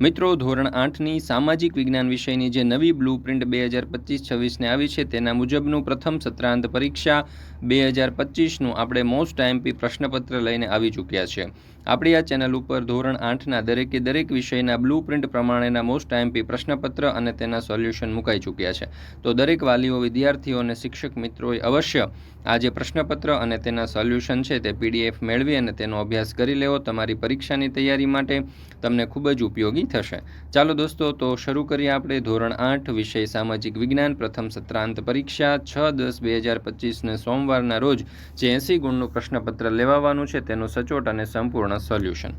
મિત્રો, ધોરણ આઠની સામાજિક વિજ્ઞાન વિષયની જે નવી બ્લુ પ્રિન્ટ બે હજાર પચીસ છવ્વીસને આવી છે, તેના મુજબનું પ્રથમ સત્રાંત પરીક્ષા બે હજાર પચીસનું આપણે મોસ્ટ આઈએમપી પ્રશ્નપત્ર લઈને આવી ચૂક્યા છે. આપણી આ ચેનલ ઉપર ધોરણ આઠના દરેકે દરેક વિષયના બ્લુ પ્રિન્ટ પ્રમાણેના મોસ્ટ આઈએમપી પ્રશ્નપત્ર અને તેના સોલ્યુશન મુકાઈ ચૂક્યા છે. તો દરેક વાલીઓ, વિદ્યાર્થીઓ અને શિક્ષક મિત્રોએ અવશ્ય આ જે પ્રશ્નપત્ર અને તેના સોલ્યુશન છે, તે પીડીએફ મેળવી અને તેનો અભ્યાસ કરી લેવો તમારી પરીક્ષાની તૈયારી માટે. તમને ખૂબ જ ઉપયોગી થશે. ચાલો દોસ્તો, તો શરૂ કરીએ આપણે ધોરણ આઠ વિષય સામાજિક વિજ્ઞાન પ્રથમ સત્રાંત પરીક્ષા. છ દસ બે હજાર પચીસને સોમવારના રોજ જે એંસી ગુણનું પ્રશ્નપત્ર લેવાવાનું છે તેનું સચોટ અને સંપૂર્ણ સોલ્યુશન.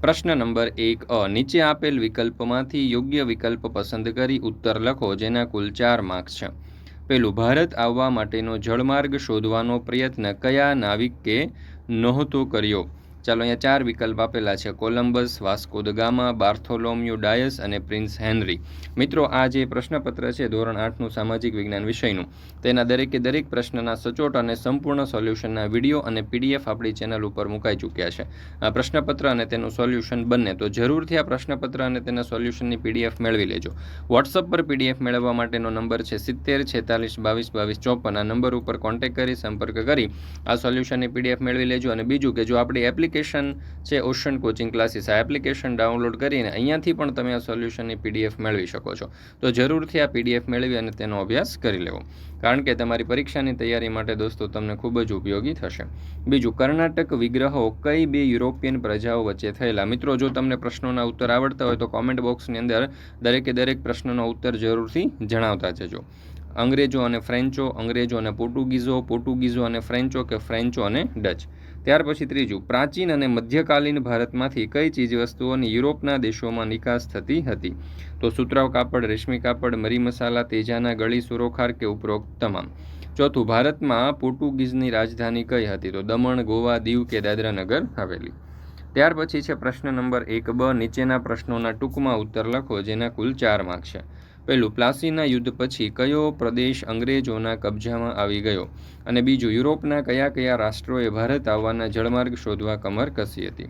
પ્રશ્ન નંબર એક અ, નીચે આપેલ વિકલ્પમાંથી યોગ્ય વિકલ્પ પસંદ કરી ઉત્તર લખો, જેના કુલ ચાર માર્ક્સ છે. પેલું ભારત આવવા માટેનો જળમાર્ગ શોધવાનો પ્રયત્ન કયા નાવિકે નહોતો કર્યો? ચાલો અહીંયા ચાર વિકલ્પ આપેલા છે. Columbus, Vasco da Gama, Bartholomew Dias અને પ્રિન્સ હેનરી. મિત્રો, આ જે પ્રશ્નપત્ર છે, ધોરણ આઠનું સામાજિક વિજ્ઞાન વિષયનું, તેના દરેકે દરેક પ્રશ્નના સચોટ અને સંપૂર્ણ સોલ્યુશનના વીડિયો અને પીડીએફ આપણી ચેનલ ઉપર મુકાઈ ચૂક્યા છે. આ પ્રશ્નપત્ર અને તેનું સોલ્યુશન બંને, તો જરૂરથી આ પ્રશ્નપત્ર અને તેના સોલ્યુશનની પીડીએફ મેળવી લેજો. વોટ્સઅપ પર પીડીએફ મેળવવા માટેનો નંબર છે સિત્તેર, છેતાલીસ, બાવીસ બાવીસ, ચોપન. આ નંબર ઉપર કોન્ટેક્ટ કરી, સંપર્ક કરી, આ સોલ્યુશનની પીડીએફ મેળવી લેજો અને બીજું કે જો આપણી એપ્લિકેશન એપ્લિકેશન છે, ઓશન કોચિંગ ક્લાસીસ. આ એપ્લિકેશન ડાઉનલોડ કરીને અહીંયાથી પણ તમે આ સોલ્યુશનની પીડીએફ મેળવી શકો છો. તો જરૂરથી આ પીડીએફ મેળવી અને તેનો અભ્યાસ કરી લેવો. કારણ કે તમારી પરીક્ષાની તૈયારી માટે દોસ્તો તમને ખૂબ જ ઉપયોગી થશે. બીજું, કર્ણાટક વિગ્રહો કઈ બે યુરોપિયન પ્રજાઓ વચ્ચે થયેલા? મિત્રો, જો તમને પ્રશ્નોના ઉત્તર આવડતા હોય તો કોમેન્ટ બોક્સની અંદર દરેકે દરેક પ્રશ્નનો ઉત્તર જરૂરથી જણાવતા જજો. અંગ્રેજો અને ફ્રેન્ચો, અંગ્રેજો અને પોર્ટુગીઝો પોર્ટુગીઝો અને ફ્રેન્ચો કે ફ્રેન્ચો અને ડચ? ત્યાર પછી ત્રીજું, પ્રાચીન અને મધ્યકાલીન ભારતમાંથી કઈ ચીજવસ્તુઓની યુરોપના દેશોમાં નિકાસ થતી હતી? તો સુતરાવ કાપડ, રેશમી કાપડ, મરી મસાલા, તેજાના ગળી સુરોખાર કે ઉપરોક્ત તમામ? ચોથું, ભારતમાં પોર્ટુગીઝની રાજધાની કઈ હતી? તો દમણ, ગોવા, દીવ કે દાદરાનગર હવેલી ત્યાર પછી છે પ્રશ્ન નંબર એક બ, નીચેના પ્રશ્નોના ટૂંકમાં ઉત્તર લખો, જેના કુલ ચાર માર્ક છે. પહેલું, પ્લાસીના યુદ્ધ પછી કયો પ્રદેશ અંગ્રેજોના કબજામાં આવી ગયો? અને બીજું, યુરોપના કયા કયા રાષ્ટ્રોએ ભારત આવવાના જળમાર્ગ શોધવા કમર કસી હતી?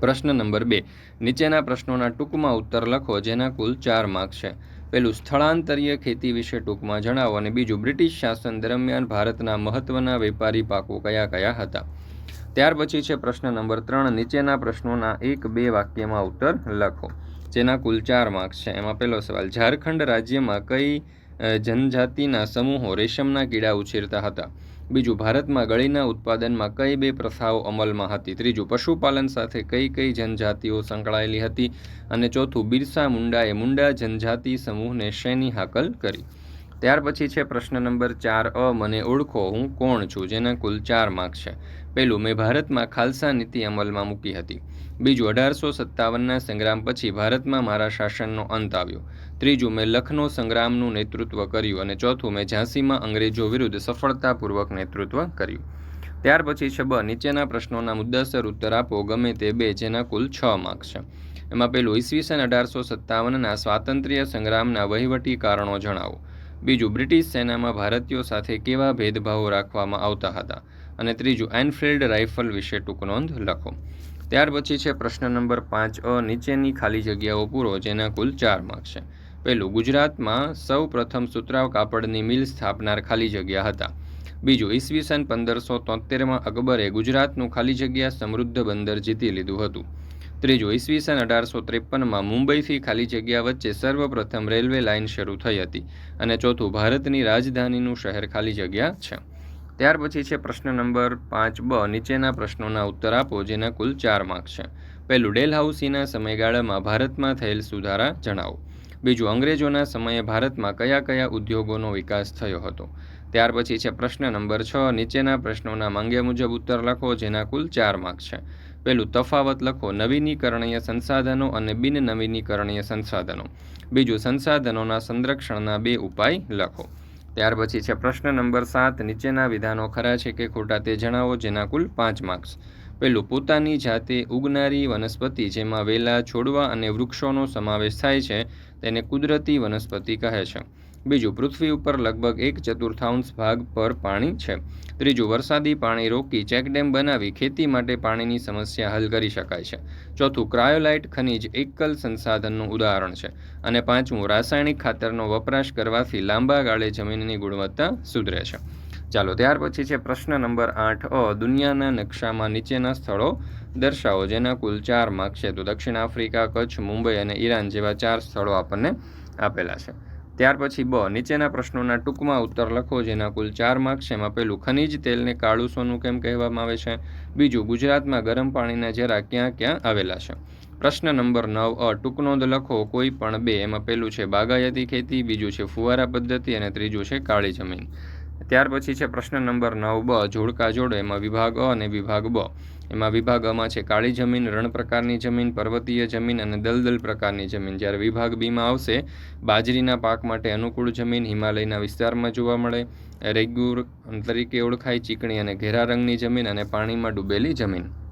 પ્રશ્ન નંબર બે, નીચેના પ્રશ્નોના ટૂંકમાં ઉત્તર લખો, જેના કુલ ચાર માર્ક છે. પેલું સ્થળાંતરીય ખેતી વિશે ટૂંકમાં જણાવો અને બીજું, બ્રિટિશ શાસન દરમિયાન ભારતના મહત્વના વેપારી પાકો કયા કયા હતા? ત્યાર પછી છે પ્રશ્ન નંબર ત્રણ, નીચેના પ્રશ્નોના એક બે વાક્યમાં ઉત્તર લખો. જેના કુલ ચાર માર્ક્સ છે. એમાં પહેલો સવાલ, ઝારખંડ રાજ્યમાં કઈ જનજાતિના સમૂહો રેશમના કીડા ઉછેરતા હતા બીજું, ભારતમાં ગળીના ઉત્પાદનમાં કઈ બે પ્રથાઓ અમલમાં હતી ત્રીજું, પશુપાલન સાથે કઈ કઈ જનજાતિઓ સંકળાયેલી હતી અને ચોથું, બિરસા મુંડાએ મુંડા જનજાતિ સમૂહને શેની હાકલ કરી? ત્યાર પછી છે પ્રશ્ન નંબર ચાર અ, મને ઓળખો, હું કોણ છું? જેના કુલ ચાર માર્ક્સ છે. પહેલું, મેં ભારતમાં ખાલસા નીતિ અમલમાં મૂકી હતી. બીજું, અઢારસો સત્તાવનના સંગ્રામ પછી ભારતમાં મારા શાસનનો અંત આવ્યો. ત્રીજું, મેં લખનૌ સંગ્રામનું નેતૃત્વ કર્યું અને ચોથું, મેં ઝાંસીમાં અંગ્રેજો વિરુદ્ધ સફળતાપૂર્વક નેતૃત્વ કર્યું. ત્યાર પછી છે બ, નીચેના પ્રશ્નોના મુદ્દાસર ઉત્તર આપો, ગમે તે બે, જેના કુલ છ માર્ક્સ છે. એમાં પેલું ઈસવીસન અઢારસો સત્તાવનના સ્વાતંત્ર્ય સંગ્રામના વહીવટી કારણો જણાવો. બીજું બ્રિટિશ સેનામાં ભારતીયો સાથે કેવા ભેદભાવો રાખવામાં આવતા હતા? અને ત્રીજું, એનફિલ્ડ રાઇફલ વિશે ટૂંક નોંધ લખો. ત્યાર પછી છે પ્રશ્ન નંબર પાંચ અ, નીચેની ખાલી જગ્યાઓ પૂરો, જેના કુલ ચાર માર્ક છે. પહેલું, ગુજરાતમાં સૌ પ્રથમ સુતરાવ કાપડની મિલ સ્થાપનાર ખાલી જગ્યા હતા. બીજું ઈસવીસન પંદરસો તોતેરમાં અકબરે ગુજરાતનું ખાલી જગ્યા સમૃદ્ધ બંદર જીતી લીધું હતું. ત્રીજું, ઈસવીસન અઢારસો ત્રેપનમાં મુંબઈથી ખાલી જગ્યા વચ્ચે સર્વપ્રથમ રેલવે લાઇન શરૂ થઈ હતી અને ચોથું, ભારતની રાજધાનીનું શહેર ખાલી જગ્યા છે. ત્યાર પછી છે પ્રશ્ન નંબર પાંચ બ, નીચેના પ્રશ્નોના ઉત્તર આપો, જેના કુલ ચાર માર્ક છે. પહેલું, ડેલહાઉસીના સમયગાળામાં ભારતમાં થયેલ સુધારા જણાવો. બીજું, અંગ્રેજોના સમયે ભારતમાં કયા કયા ઉદ્યોગોનો વિકાસ થયો હતો? ત્યાર પછી છે પ્રશ્ન નંબર છ, નીચેના પ્રશ્નોના માંગ્યા મુજબ ઉત્તર લખો, જેના કુલ ચાર માર્ક છે. પહેલું તફાવત લખો, નવીનીકરણીય સંસાધનો અને બિન નવીનીકરણીય સંસાધનો. બીજું, સંસાધનોના સંરક્ષણના બે ઉપાય લખો. ત્યાર પછી છે પ્રશ્ન નંબર સાત, નીચેના વિધાનો ખરા છે કે ખોટા તે જણાવો જેના કુલ પાંચ માર્ક્સ. પહેલું પોતાની જાતે ઉગનારી વનસ્પતિ જેમાં વેલા, છોડવા અને વૃક્ષોનો સમાવેશ થાય છે, તેને કુદરતી વનસ્પતિ કહે છે. બીજું, પૃથ્વી ઉપર લગભગ એક ચતુર્થાંશ ભાગ પર પાણી છે. ત્રીજું, વરસાદી પાણી રોકી ચેકડેમ બનાવી ખેતી માટે પાણીની સમસ્યા હલ કરી શકાય છે. ચોથું, ક્રાયોલાઇટ ખનિજ એકલ સંસાધનનું ઉદાહરણ છે. અને પાંચમું, રાસાયણિક ખાતરનો વપરાશ કરવાથી લાંબા ગાળે જમીનની ગુણવત્તા સુધરે છે. ચાલો, ત્યાર પછી છે પ્રશ્ન નંબર આઠ. અ, દુનિયાના નકશામાં નીચેના સ્થળો દર્શાવો, જેના કુલ ચાર માર્ક છે. તો દક્ષિણ આફ્રિકા, કચ્છ, મુંબઈ અને ઈરાન જેવા ચાર સ્થળો આપણને આપેલા છે. ત્યાર પછી બ, નીચેના પ્રશ્નોના ટૂંકમાં ઉત્તર લખો, જેના કુલ ચાર માર્ક છે. એમાં પહેલું ખનિજ તેલને કાળું સોનું કેમ કહેવામાં આવે છે? બીજું, ગુજરાતમાં ગરમ પાણીના જરા ક્યાં ક્યાં આવેલા છે? પ્રશ્ન નંબર નવ, અ, ટૂંક નોંધ લખો. કોઈ પણ બે, એમાં પહેલું છે બાગાયતી ખેતી, બીજું છે ફુવારા પદ્ધતિ અને ત્રીજું છે કાળી જમીન. ત્યાર પછી છે પ્રશ્ન નંબર નવ બ, જોડકા જોડો, એમાં વિભાગ અ અને વિભાગ બ. એમાં વિભાગ અમાં છે કાળી જમીન, રણ પ્રકારની જમીન, પર્વતીય જમીન અને દલદલ પ્રકારની જમીન. જ્યારે વિભાગ બીમાં આવશે, બાજરીના પાક માટે અનુકૂળ જમીન હિમાલયના વિસ્તારમાં જોવા મળે. રેગ્યુર તરીકે ઓળખાય ચીકણી અને ઘેરા રંગની જમીન અને પાણીમાં ડૂબેલી જમીન.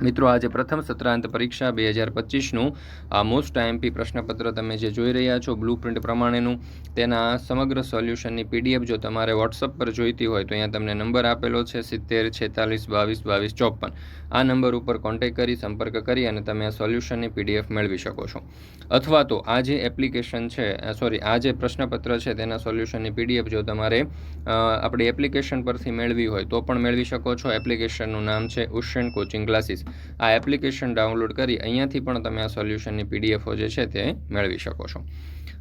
મિત્રો, આજે પ્રથમ સત્રાંત પરીક્ષા બે હજાર પચીસનું. આ મોસ્ટ આઈએમપી પ્રશ્નપત્ર તમે જે જોઈ રહ્યા છો બ્લુ પ્રિન્ટ પ્રમાણેનું, તેના સમગ્ર સોલ્યુશનની પીડીએફ જો તમારે વોટ્સઅપ પર જોઈતી હોય તો અહીંયા તમને નંબર આપેલો છે, સિત્તેર, છેતાલીસ, બાવીસ બાવીસ, ચોપન. આ નંબર ઉપર કોન્ટેક કરી, સંપર્ક કરી અને તમે આ સોલ્યુશનની પીડીએફ મેળવી શકો છો. અથવા તો આ જે એપ્લિકેશન છે સોરી આ જે પ્રશ્નપત્ર છે તેના સોલ્યુશનની પીડીએફ જો તમારે આપણી એપ્લિકેશન પરથી મેળવી હોય તો પણ મેળવી શકો છો. એપ્લિકેશનનું નામ છે ઉશેન કોચિંગ ક્લાસીસ આ એપ્લિકેશન ડાઉનલોડ કરી અહીંયાથી પણ તમે આ સોલ્યુશનની પીડીએફો જે છે તે મેળવી શકો છો.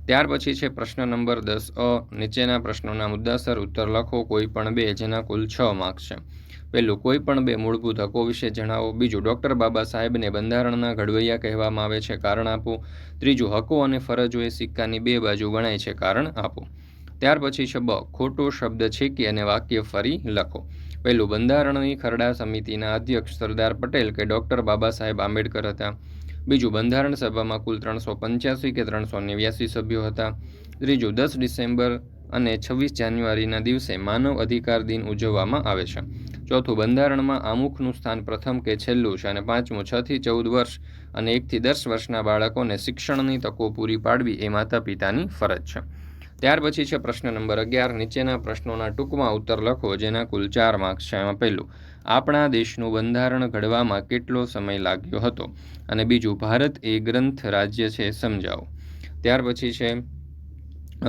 ત્યાર પછી છે પ્રશ્ન નંબર દસ અ, નીચેના પ્રશ્નોના મુદ્દાસર ઉત્તર લખો, કોઈ પણ બે, જેના કુલ છ માર્ક્સ છે. પહેલું, કોઈ પણ બે મૂળભૂત હકો વિશે જણાવો. બીજું, ડૉક્ટર બાબા સાહેબને બંધારણના ઘડવૈયા કહેવામાં આવે છે, કારણ આપો. ત્રીજું, હકો અને ફરજો એ સિક્કાની બે બાજુ ગણાય છે, કારણ આપો. ત્યાર પછી છે બ, ખોટો શબ્દ છેકી અને વાક્ય ફરી લખો. પહેલું, બંધારણની ખરડા સમિતિના અધ્યક્ષ સરદાર પટેલ કે ડૉક્ટર બાબા સાહેબ આંબેડકર હતા. બીજું, બંધારણ સભામાં કુલ ત્રણસો પંચ્યાસી કે ત્રણસો નેવ્યાસી સભ્યો હતા. ત્રીજું, દસ ડિસેમ્બર અને છવ્વીસ જાન્યુઆરીના દિવસે માનવ અધિકાર દિન ઉજવવામાં આવે છે. ચોથું, બંધારણમાં આમુખનું સ્થાન પ્રથમ કે છેલ્લું છે અને પાંચમું છથી ચૌદ વર્ષ અને એકથી દસ વર્ષના બાળકોને શિક્ષણની તકો પૂરી પાડવી એ માતા પિતાની ફરજ છે. ત્યાર પછી છે પ્રશ્ન નંબર અગિયાર. નીચેના પ્રશ્નોના ટૂંકમાં ઉત્તર લખો, જેના કુલ ચાર માર્ક્સ છે એમાં પહેલું. આપણા દેશનું બંધારણ ઘડવામાં કેટલો સમય લાગ્યો હતો? અને બીજું, ભારત એ ગ્રંથ રાજ્ય છે સમજાવો. ત્યાર પછી છે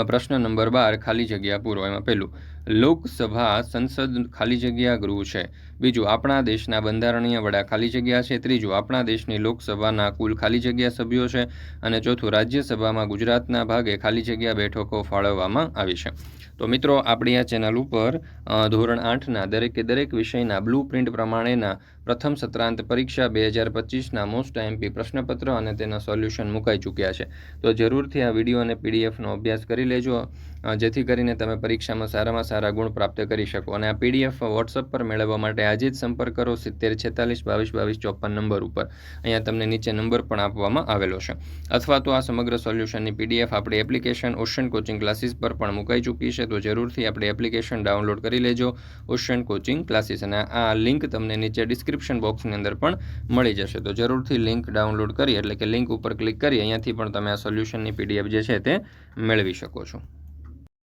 પ્રશ્ન નંબર બાર, ખાલી જગ્યા પૂરો. એમાં પહેલું, લોકસભા સંસદ ખાલી જગ્યા ગૃહ છે. બીજું, આપણા દેશના બંધારણીય વડા ખાલી જગ્યા છે. ત્રીજું, આપણા દેશની લોકસભાના કુલ ખાલી જગ્યા સભ્યો છે. અને ચોથું, રાજ્યસભામાં ગુજરાતના ભાગે ખાલી જગ્યા બેઠકો ફાળવવામાં આવી છે. તો મિત્રો, આપણી આ ચેનલ ઉપર ધોરણ આઠના દરેકે દરેક વિષયના બ્લુ પ્રિન્ટ પ્રમાણેના પ્રથમ સત્રાંત પરીક્ષા બે હજાર પચીસના મોસ્ટ આઈએમપી પ્રશ્નપત્ર અને તેના સોલ્યુશન મુકાઈ ચૂક્યા છે. તો જરૂરથી આ વીડિયો અને પીડીએફનો અભ્યાસ કરી લેજો. જેથી કરીને તમે પરીક્ષામાં સારામાં સારા ગુણ પ્રાપ્ત કરી શકો. અને આ પીડીએફ વોટ્સઅપ પર મેળવવા માટે આજે સંપર્ક કરો, સિત્તેર છેતાલીસ, બાવીસ બાવીસ, ચોપન નંબર ઉપર. અહીંયા તમને નીચે નંબર પણ આપવામાં આવેલો છે. અથવા તો આ સમગ્ર સોલ્યુશનની પીડીએફ આપણી એપ્લિકેશન ઓશન કોચિંગ ક્લાસીસ પર પણ મુકાઈ ચૂકી છે, તો જરૂરથી આપણી એપ્લિકેશન ડાઉનલોડ કરી લેજો ઓશન કોચિંગ ક્લાસીસ અને આ લિંક તમને નીચે ડિસ્ક્રિપ્શન બોક્સની અંદર પણ મળી જશે. તો જરૂરથી લિંક ડાઉનલોડ કરી, એટલે કે લિંક ઉપર ક્લિક કરી, અહીંયાથી પણ તમે આ સોલ્યુશનની પીડીએફ જે છે તે મેળવી શકો છો.